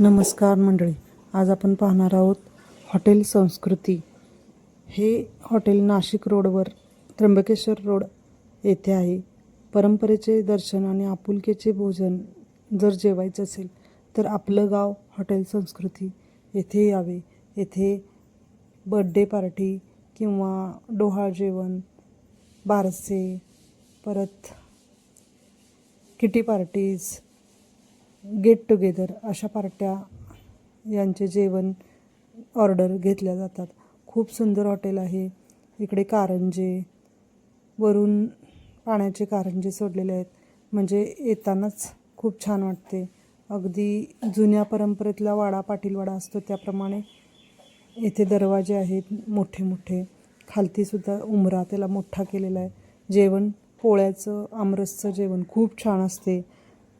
नमस्कार मंडळी. आज आपण पाहणार आहोत हॉटेल संस्कृती. हे हॉटेल नाशिक रोडवर त्र्यंबकेश्वर रोड येथे आहे. परंपरेचे दर्शन आणि आपुलकीचे भोजन जर जेवायचं असेल तर आपलं गाव हॉटेल संस्कृती येथे यावे. येथे बड्डे पार्टी किंवा डोहाळ जेवण बारसे परत किटी पार्टीज गेट टुगेदर अशा पार्ट्या यांचे जेवण ऑर्डर घेतल्या जातात. खूप सुंदर हॉटेल आहे. इकडे कारंजे वरून पाण्याचे कारंजे सोडलेले आहेत. म्हणजे येतानाच खूप छान वाटते. अगदी जुन्या परंपरेतला वाडा पाटीलवाडा असतो त्याप्रमाणे येथे दरवाजे आहेत मोठे मोठे. खालतीसुद्धा उमरा त्याला मोठा केलेला आहे. जेवण पोळ्याचं आमरसचं जेवण खूप छान असते.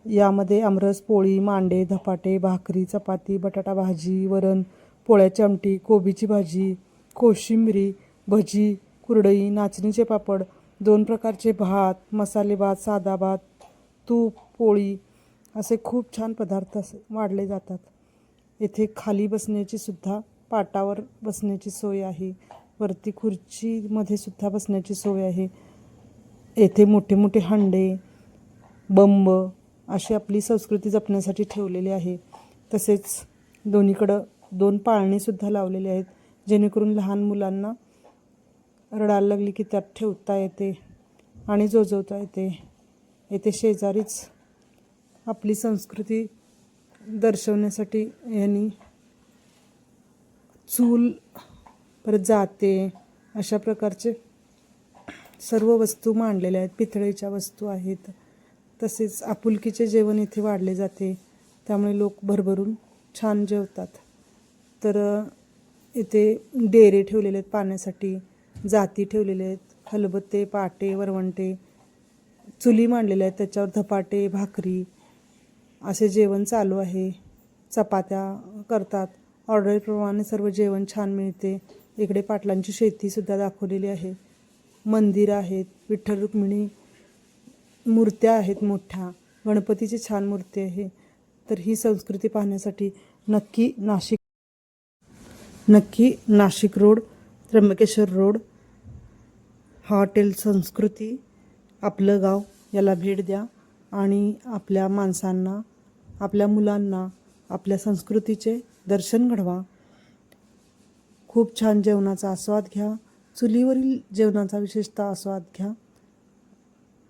यामध्ये आमरस पोळी मांडे धपाटे भाकरी चपाती बटाटा भाजी वरण पोळ्याची आमटी कोबीची भाजी कोशिंबरी भजी कुरडई नाचणीचे पापड दोन प्रकारचे भात मसाले भात साधा भात तूप पोळी असे खूप छान पदार्थ असे वाढले जातात. येथे खाली बसण्याची सुद्धा पाटावर बसण्याची सोय आहे. वरती खुर्चीमध्ये सुद्धा बसण्याची सोय आहे. येथे मोठे मोठे हांडे बंब अशी आपली संस्कृती जपण्यासाठी ठेवलेली आहे. तसेच दोन्हीकडं दोन पाळणेसुद्धा लावलेले आहेत. जेणेकरून लहान मुलांना रडायला लागली की त्यात ठेवता येते आणि जोजवता येते. येथे शेजारीच आपली संस्कृती दर्शवण्यासाठी यांनी चूल परत जाते अशा प्रकारचे सर्व वस्तू मांडलेल्या आहेत. पितळेच्या वस्तू आहेत. तसेच आपुलकीचे जेवण इथे वाढले जाते. त्यामुळे लोक भरभरून छान जेवतात. तर इथे डेरे ठेवलेले आहेत पाण्यासाठी जाती ठेवलेले आहेत हलबत्ते पाटे वरवंटे चुली मांडलेल्या आहेत त्याच्यावर धपाटे भाकरी असे जेवण चालू आहे. चपात्या करतात. ऑर्डरप्रमाणे सर्व जेवण छान मिळते. इकडे पाटलांची शेतीसुद्धा दाखवलेली आहे. मंदिरं आहेत विठ्ठल रुक्मिणी मूर्त्या आहेत मोठ्या. गणपतीची छान मूर्ती आहे. तर ही संस्कृती पाहण्यासाठी नक्की नाशिक नक्की Nashik road Trimbakeshwar road hotel Sanskruti आपलं गाव याला भेट द्या. आणि आपल्या माणसांना आपल्या मुलांना आपल्या संस्कृतीचे दर्शन घडवा. खूप छान जेवणाचा आस्वाद घ्या. चुलीवरील जेवणाचा विशेषतः आस्वाद घ्या.